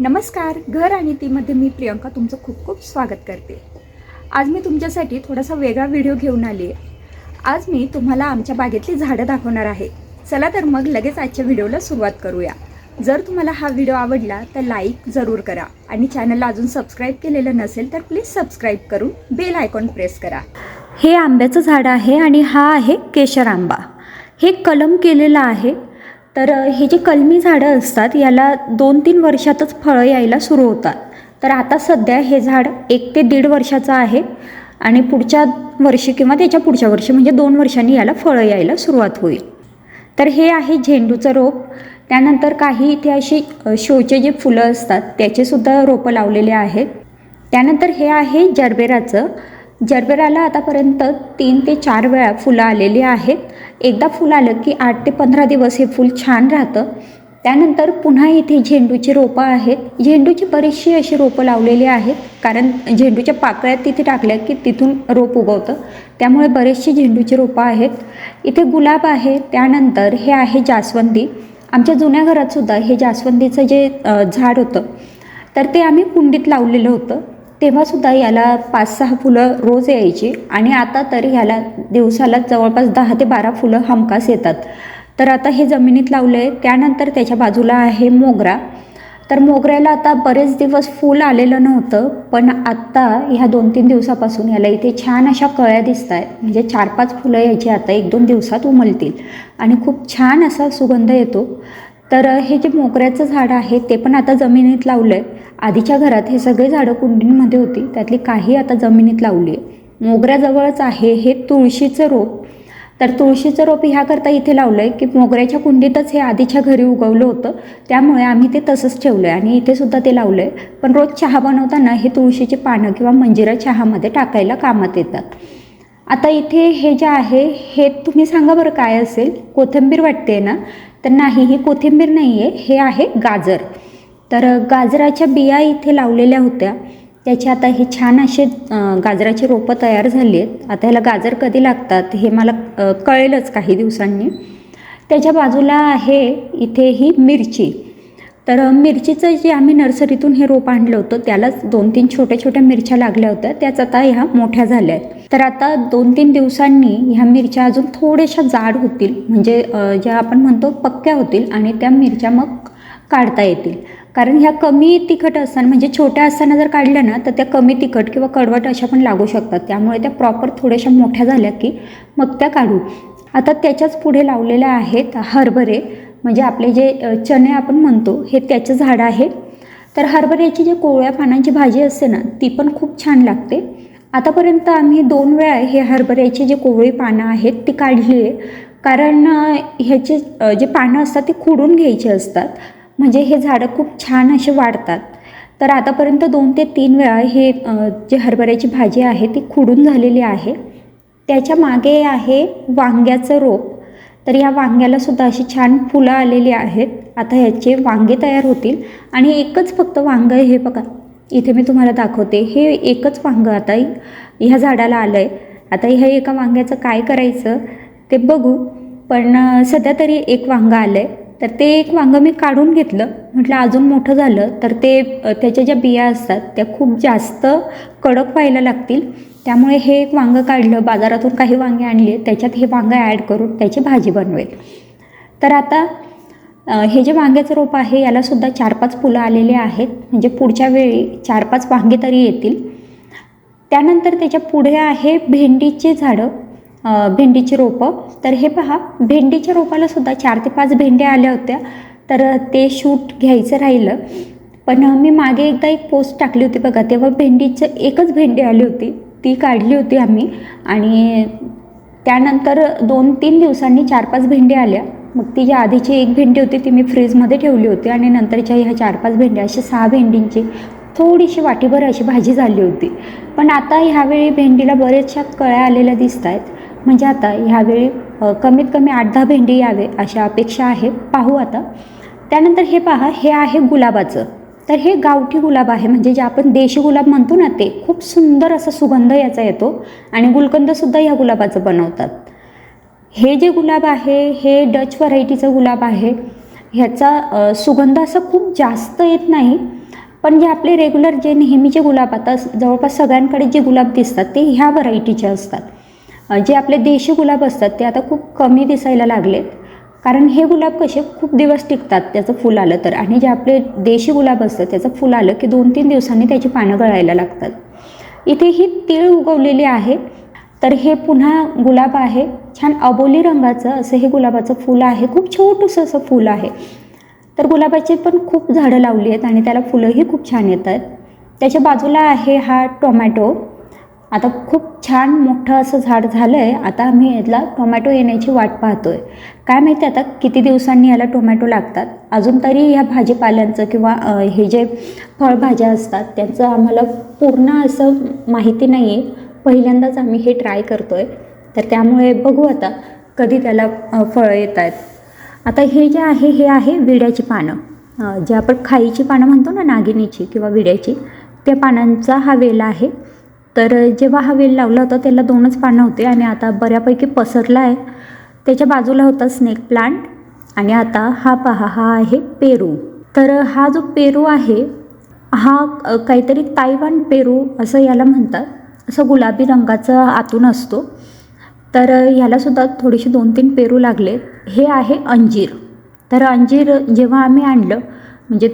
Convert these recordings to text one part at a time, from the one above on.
नमस्कार घर आणि तीमध्ये मी प्रियंका तुमचं खूप खूप स्वागत करते. आज मी तुमच्यासाठी थोडासा वेगळा व्हिडिओ घेऊन आली आहे. आज मी तुम्हाला आमच्या बागेतली झाडं दाखवणार आहे. चला तर मग लगेच आजच्या व्हिडिओला सुरुवात करूया. जर तुम्हाला हा व्हिडिओ आवडला तर लाईक जरूर करा आणि चॅनलला अजून सबस्क्राईब केलेलं नसेल तर प्लीज सबस्क्राईब करून बेल आयकॉन प्रेस करा. हे आंब्याचं झाड आहे आणि हा आहे केशर आंबा हे कलम केलेलं आहे तर हे जे कलमी झाडं असतात याला दोन तीन वर्षातच फळं यायला सुरू होतात. तर आता सध्या हे झाड एक ते दीड वर्षाचं आहे आणि पुढच्या वर्षी किंवा त्याच्या पुढच्या वर्षी म्हणजे दोन वर्षांनी याला फळं यायला सुरुवात होईल. तर हे आहे झेंडूचं रोप. त्यानंतर काही इथे अशी शोचे जे फुलं असतात त्याचेसुद्धा रोपं लावलेले आहेत. त्यानंतर हे आहे जरबेराचं. जरबेराला आतापर्यंत तीन ते चार वेळा फुलं आलेली आहेत. एकदा फुलं आलं की आठ ते पंधरा दिवस हे फूल छान राहतं. त्यानंतर पुन्हा इथे झेंडूची रोपं आहेत. झेंडूची बरीचशी अशी रोपं लावलेली आहेत. कारण झेंडूच्या पाकळ्यात तिथे टाकल्या की तिथून रोप उगवतं. त्यामुळे बरेचशी झेंडूची रोपं आहेत. इथे गुलाब आहे. त्यानंतर हे आहे जास्वंदी. आमच्या जुन्या घरातसुद्धा हे जास्वंदीचं जे झाड होतं तर ते आम्ही कुंडीत लावलेलं होतं. तेव्हासुद्धा याला पाच सहा फुलं रोज यायची आणि आता तर ह्याला दिवसाला जवळपास दहा ते बारा फुलं हमखास येतात. तर आता हे जमिनीत लावलं आहे त्यानंतर त्याच्या बाजूला आहे मोगरा. तर मोगऱ्याला आता बरेच दिवस फूल आलेलं नव्हतं पण आत्ता ह्या दोन तीन दिवसापासून याला इथे छान अशा कळ्या दिसत आहेत म्हणजे चार पाच फुलं याची आता एक दोन दिवसात उमलतील. आणि खूप छान असा सुगंध येतो. तर हे जे मोगऱ्याचं झाड आहे ते पण आता जमिनीत लावलं आहे आधीच्या घरात हे सगळे झाडं कुंडींमध्ये होती त्यातली काही आता जमिनीत लावली आहे. मोगऱ्याजवळच आहे हे तुळशीचं रोप. तर तुळशीचं रोप ह्याकरता इथे लावलं आहे की मोगऱ्याच्या कुंडीतच हे आधीच्या घरी उगवलं होतं त्यामुळे आम्ही ते तसंच ठेवलं आहे आणि इथे सुद्धा ते लावलं आहे पण रोज चहा बनवताना हे तुळशीची पानं किंवा मंजिरा चहामध्ये टाकायला कामात येतात. आता इथे हे जे आहे हे तुम्ही सांगा बरं काय असेल? कोथिंबीर वाटते ना? तर नाही ही कोथिंबीर नाही आहे हे आहे गाजर. तर गाजराच्या बिया इथे लावलेल्या होत्या. त्याचे आता हे छान असे गाजराची रोपं तयार झाली आहेत आता ह्याला गाजर कधी लागतात हे मला कळेलच काही दिवसांनी. त्याच्या बाजूला आहे इथे ही मिरची. तर मिरचीचं जे आम्ही नर्सरीतून हे रोप आणलं होतं त्यालाच दोन तीन छोट्या छोट्या मिरच्या लागल्या होत्या. त्याच आता ह्या मोठ्या झाल्या आहेत तर आता दोन तीन दिवसांनी ह्या मिरच्या अजून थोड्याशा जाड होतील. म्हणजे ज्या आपण म्हणतो पक्क्या होतील आणि त्या मिरच्या मग काढता येतील. कारण ह्या कमी तिखट असताना म्हणजे छोट्या असताना जर काढल्या ना तर त्या कमी तिखट किंवा कडवट अशा पण लागू शकतात. त्यामुळे त्या प्रॉपर थोड्याशा मोठ्या झाल्या की मग त्या काढू. आता त्याच्याच पुढे लावलेल्या आहेत हरभरे. म्हणजे आपले जे चणे आपण म्हणतो हे त्याचं झाड आहे. तर हरभऱ्याची जी कोवळ्या पानांची भाजी असते ना ती पण खूप छान लागते. आतापर्यंत आम्ही दोन वेळा हे हरभऱ्याची जी कोवळी पानं आहेत ती काढली आहे. कारण ह्याचे जे पानं असतात ते खुडून घ्यायचे असतात. म्हणजे हे झाडं खूप छान असे वाढतात. तर आतापर्यंत दोन ते तीन वेळा हे जे हरभऱ्याची भाजी आहे ती खुडून झालेली आहे. त्याच्यामागे आहे वांग्याचं रोप. तर या वांग्याला सुद्धा अशी छान फुलं आलेली आहेत. आता ह्याचे वांगे तयार होतील. आणि एकच फक्त वांगं हे बघा. इथे मी तुम्हाला दाखवते. हे एकच वांगं आता ह्या झाडाला आलं आहे आता ह्या एका वांग्याचं काय करायचं ते बघू. पण सध्या तरी एक वांगं आलं आहे तर ते एक वांगं मी काढून घेतलं. म्हटलं अजून मोठं झालं तर ते त्याच्या ज्या बिया असतात त्या खूप जास्त कडक व्हायला लागतील. त्यामुळे हे एक वांगं काढलं. बाजारातून काही वांगे आणले त्याच्यात हे वांगं ॲड करून त्याची भाजी बनवेल. तर आता हे जे वांग्याचं रोप आहे यालासुद्धा चार पाच फुलं आलेले आहेत. म्हणजे पुढच्या वेळी चार पाच वांगे तरी येतील. त्यानंतर त्याच्या पुढे आहे भेंडीचे झाडं. भेंडीची रोपं. तर हे पहा भेंडीच्या रोपाला सुद्धा चार ते पाच भेंड्या आल्या होत्या. तर ते शूट घ्यायचं राहिलं. पण मी मागे एकदा एक पोस्ट टाकली होती बघा तेव्हा भेंडीचं एकच भेंडी आली होती. ती काढली होती आम्ही. आणि त्यानंतर दोन तीन दिवसांनी चार पाच भेंडी आल्या. मग ती जी आधीची एक भेंडी होती ती मी फ्रीजमध्ये ठेवली होती. आणि नंतरच्या ह्या चार पाच भेंड्या अशा सहा भेंडींची थोडीशी वाटीभर अशी भाजी झाली होती. पण आता ह्यावेळी भेंडीला बऱ्याचशा कळ्या आलेल्या दिसत आहेत म्हणजे आता ह्यावेळी कमीत कमी आठ दहा भेंडी यावे अशा अपेक्षा आहे पाहू आता. त्यानंतर हे पहा हे आहे गुलाबाचं. तर हे गावठी गुलाब आहे. म्हणजे जे आपण देशी गुलाब म्हणतो ना ते खूप सुंदर असा सुगंध याचा येतो आणि गुलकंदसुद्धा ह्या गुलाबाचं बनवतात. हे जे गुलाब आहे हे डच व्हरायटीचं गुलाब आहे. ह्याचा सुगंध असा खूप जास्त येत नाही. पण जे आपले रेग्युलर जे नेहमीचे गुलाब आता जवळपास सगळ्यांकडे जे गुलाब दिसतात ते ह्या व्हरायटीचे असतात. जे आपले देशी गुलाब असतात ते आता खूप कमी दिसायला लागलेत. कारण हे गुलाब कसे खूप दिवस टिकतात त्याचं फुल आलं तर. आणि जे आपले देशी गुलाब असतात त्याचं फुल आलं की दोन तीन दिवसांनी त्याची पानं गळायला लागतात. इथे ही तीळ उगवलेली आहे. तर हे पुन्हा गुलाब आहे. छान अबोली रंगाचं असं हे गुलाबाचं फुल आहे. खूप छोटंसं असं फुल आहे. तर गुलाबाची पण खूप झाडं लावली आहेत आणि त्याला फुलंही खूप छान येत आहेत त्याच्या बाजूला आहे हा टोमॅटो. आता खूप छान मोठं असं झाड झालं आहे आता आम्ही याला टोमॅटो येण्याची वाट पाहतो आहे काय माहिती आता किती दिवसांनी याला टोमॅटो लागतात? अजून तरी ह्या भाजीपाल्यांचं किंवा हे जे फळभाज्या असतात त्यांचं आम्हाला पूर्ण असं माहिती नाही आहे पहिल्यांदाच आम्ही हे ट्राय करतो आहे तर त्यामुळे बघू आता कधी त्याला फळं येत आहेत आता हे जे आहे हे आहे विड्याची पानं. जे आपण खाईची पानं म्हणतो ना नागिनीची किंवा विड्याची त्या पानांचा हा वेला आहे. तर जेव्हा हा वेल लावला होता त्याला दोनच पानं होते आणि आता बऱ्यापैकी पसरला आहे. त्याच्या बाजूला होता स्नेक प्लांट आणि आता हा पहा हा आहे पेरू. तर हा जो पेरू आहे हा काहीतरी तायवान पेरू असं याला म्हणतात. असं गुलाबी रंगाचा आतून असतो. तर ह्यालासुद्धा थोडीशी दोन तीन पेरू लागले. हे आहे अंजीर. तर अंजीर जेव्हा आम्ही आणलं म्हणजे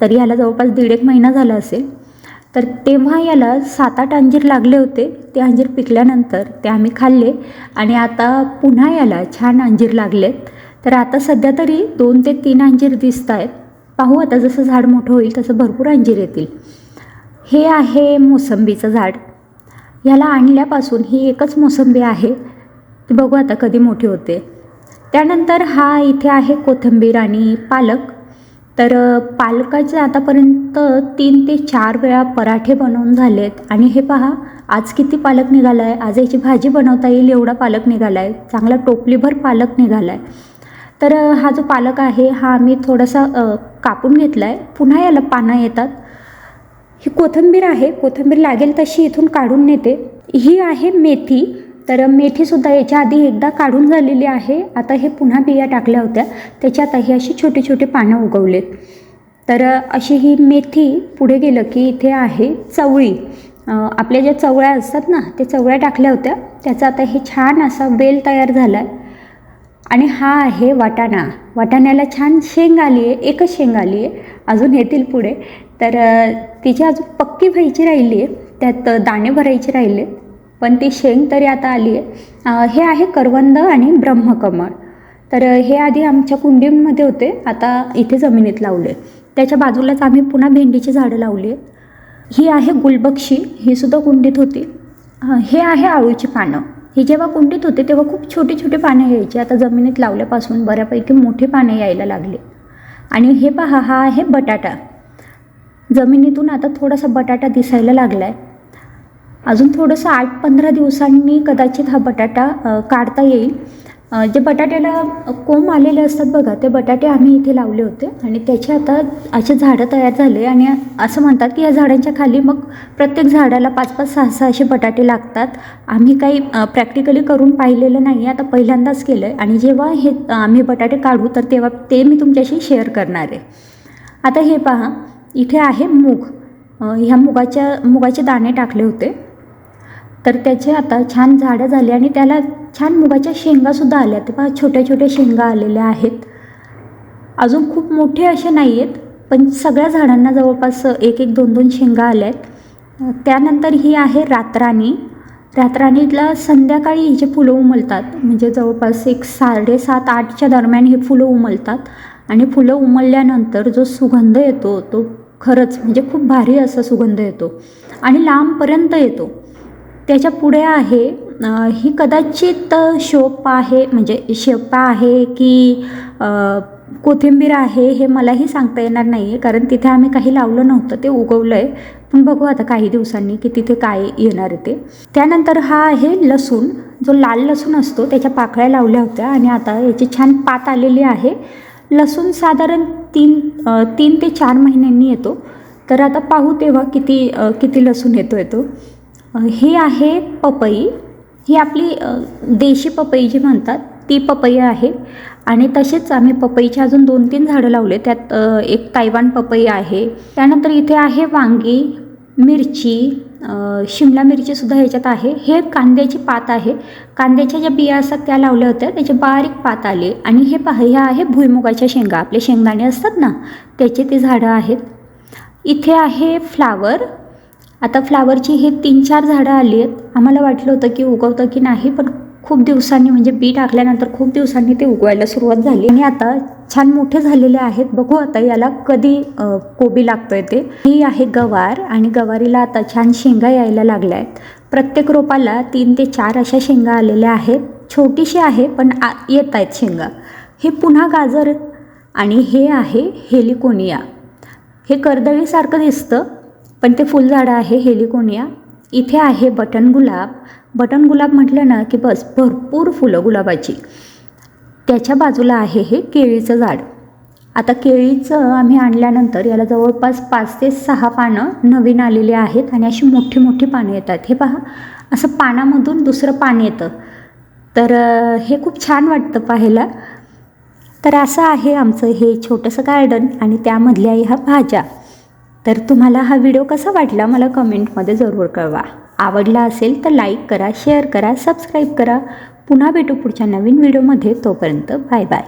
तरी ह्याला जवळपास दीड एक महिना झाला असेल. तर तेव्हा याला सात आठ अंजीर लागले होते. ते अंजीर पिकल्यानंतर ते आम्ही खाल्ले आणि आता पुन्हा याला छान अंजीर लागलेत. तर आता सध्या तरी दोन ते तीन अंजीर दिसत आहेत पाहू आता जसं झाड मोठं होईल तसं भरपूर अंजीर येतील. हे आहे मोसंबीचं झाड. ह्याला आणल्यापासून ही एकच मोसंबी आहे. ती बघू आता कधी मोठी होते. त्यानंतर हा इथे आहे कोथिंबीर आणि पालक. तर पालकाचे आतापर्यंत तीन ते चार वेळा पराठे बनवून झालेत. आणि हे पहा आज किती पालक निघाला आहे आज याची भाजी बनवता येईल एवढा पालक निघाला आहे चांगला टोपलीभर पालक निघाला आहे तर हा जो पालक आहे हा आम्ही थोडासा कापून घेतला आहे पुन्हा याला पानं येतात. ही कोथिंबीर आहे. कोथिंबीर लागेल तशी इथून काढून नेते. ही आहे मेथी. तर मेथीसुद्धा याच्या आधी एकदा काढून झालेली आहे. आता हे पुन्हा बिया टाकल्या होत्या. त्याच्यात ही अशी छोटी छोटी पानं उगवलेत. तर अशी ही मेथी पुढे गेलं की इथे आहे चवळी. आपल्या ज्या चवळ्या असतात ना ते चवळ्या टाकल्या होत्या. त्याचा आता हे छान असा वेल तयार झाला आहे आणि हा आहे वाटाणा. वाटाण्याला छान शेंग आली आहे एकच शेंग आली आहे. अजून येतील पुढे. तर तिची अजून पक्की व्हायची राहिली आहे. त्यात दाणे भरायचे राहिले. पण ती शेंग तरी आता आली आहे. हे आहे करवंद आणि ब्रह्मकमळ. तर हे आधी आमच्या कुंडीमध्ये होते. आता इथे जमिनीत लावले. त्याच्या बाजूलाच आम्ही पुन्हा भेंडीची झाडं लावली आहेत. ही आहे गुलबक्षी. ही सुद्धा कुंडीत होती. हे आहे आळूची पानं. ही जेव्हा कुंडीत होते तेव्हा खूप छोटी छोटी पानं यायची. आता जमिनीत लावल्यापासून बऱ्यापैकी मोठी पानं यायला लागली. आणि हे पहा हा आहे बटाटा. जमिनीतून आता थोडासा बटाटा दिसायला लागला आहे अजून थोडंसं आठ पंधरा दिवसांनी कदाचित हा बटाटा काढता येईल. जे बटाट्याला कोंब आलेले असतात बघा ते बटाटे आम्ही इथे लावले होते. आणि त्याचे आता असे झाडं तयार झाले आणि असं म्हणतात की या झाडांच्या खाली मग प्रत्येक झाडाला पाच पाच सहा सहा असे बटाटे लागतात. आम्ही काही प्रॅक्टिकली करून पाहिलेलं नाही आहे आता पहिल्यांदाच केलं आहे आणि जेव्हा हे आम्ही बटाटे काढू तर तेव्हा ते मी तुमच्याशी शेअर करणार आहे. आता हे पहा इथे आहे मूग. ह्या मुगाच्या मुगाचे दाणे टाकले होते. तर त्याचे आता छान झाडं झाली आणि त्याला छान मुगाच्या शेंगासुद्धा आल्या. ते पहा छोट्या छोट्या शेंगा आलेल्या आहेत. अजून खूप मोठे असे नाही आहेत पण सगळ्या झाडांना जवळपास एक एक दोन दोन शेंगा आल्या आहेत त्यानंतर ही आहे रातराणी. रातराणीला संध्याकाळी हिचे फुलं उमलतात. म्हणजे जवळपास एक साडेसात आठच्या दरम्यान हे फुलं उमलतात. आणि फुलं उमलल्यानंतर जो सुगंध येतो तो खरंच म्हणजे खूप भारी असा सुगंध येतो. आणि लांबपर्यंत येतो. त्याच्या पुढे आहे ही कदाचित शोप आहे म्हणजे शेपा आहे की कोथिंबीर आहे हे मलाही सांगता येणार नाही आहे कारण तिथे आम्ही काही लावलं नव्हतं ते उगवलं आहे पण बघू आता काही दिवसांनी की तिथे काय येणार आहे ते. त्यानंतर हा आहे लसूण जो लाल लसूण असतो त्याच्या पाकळ्या लावल्या होत्या आणि आता याची छान पात आलेली आहे. लसूण साधारण तीन तीन ते चार महिन्यांनी येतो. तर आता पाहू तेव्हा किती किती लसूण येतो येतो हे आहे पपई. ही आपली देशी पपई जी म्हणतात ती पपई आहे. आणि तसेच आम्ही पपईचे अजून दोन तीन झाडं लावले त्यात एक तायवान पपई आहे. त्यानंतर इथे आहे वांगी मिरची शिमला मिरचीसुद्धा ह्याच्यात आहे. हे कांद्याची पात आहे. कांद्याच्या ज्या बिया असतात त्या लावल्या होत्या. त्याचे बारीक पात आले. आणि हे पहा ह्या आहे भुईमुगाच्या शेंगा. आपले शेंगदाणे असतात ना त्याचे ते झाडं आहेत. इथे आहे फ्लावर आता फ्लावरची हे तीन चार झाडं आली आहेत. आम्हाला वाटलं होतं की उगवतं की नाही पण खूप दिवसांनी म्हणजे बी टाकल्यानंतर खूप दिवसांनी ते उगवायला सुरुवात झाली. आणि आता छान मोठे झालेले आहेत. बघू आता याला कधी कोबी लागतोय ते. ही आहे गवार आणि गवारीला आता छान शेंगा यायला लागल्या आहेत. प्रत्येक रोपाला तीन ते चार अशा शेंगा आलेल्या आहेत. छोटीशी आहे पण आ येत आहेत शेंगा. हे पुन्हा गाजर आणि हे आहे हेलिकोनिया. हे कर्दळीसारखं दिसतं. पण ते फुलझाडं आहे हेलिकोनिया. इथे आहे बटन गुलाब. बटन गुलाब म्हटलं ना की बस भरपूर फुलं गुलाबाची. त्याच्या बाजूला आहे हे केळीचं झाड. आता केळीचं आम्ही आणल्यानंतर याला जवळपास पाच ते सहा पानं नवीन आलेली आहेत आणि अशी मोठी मोठी पानं येतात. हे पहा असं पानामधून दुसरं पान येतं. तर हे खूप छान वाटतं पाहायला. तर असं आहे आमचं हे छोटंसं गार्डन आणि त्यामधल्या ह्या भाज्या. तर तुम्हाला हा व्हिडिओ कसा वाटला मला कमेंटमध्ये जरूर कळवा. आवडला असेल तर लाईक करा शेअर करा सबस्क्राईब करा. पुन्हा भेटू पुढच्या नवीन व्हिडिओमध्ये. तोपर्यंत बाय बाय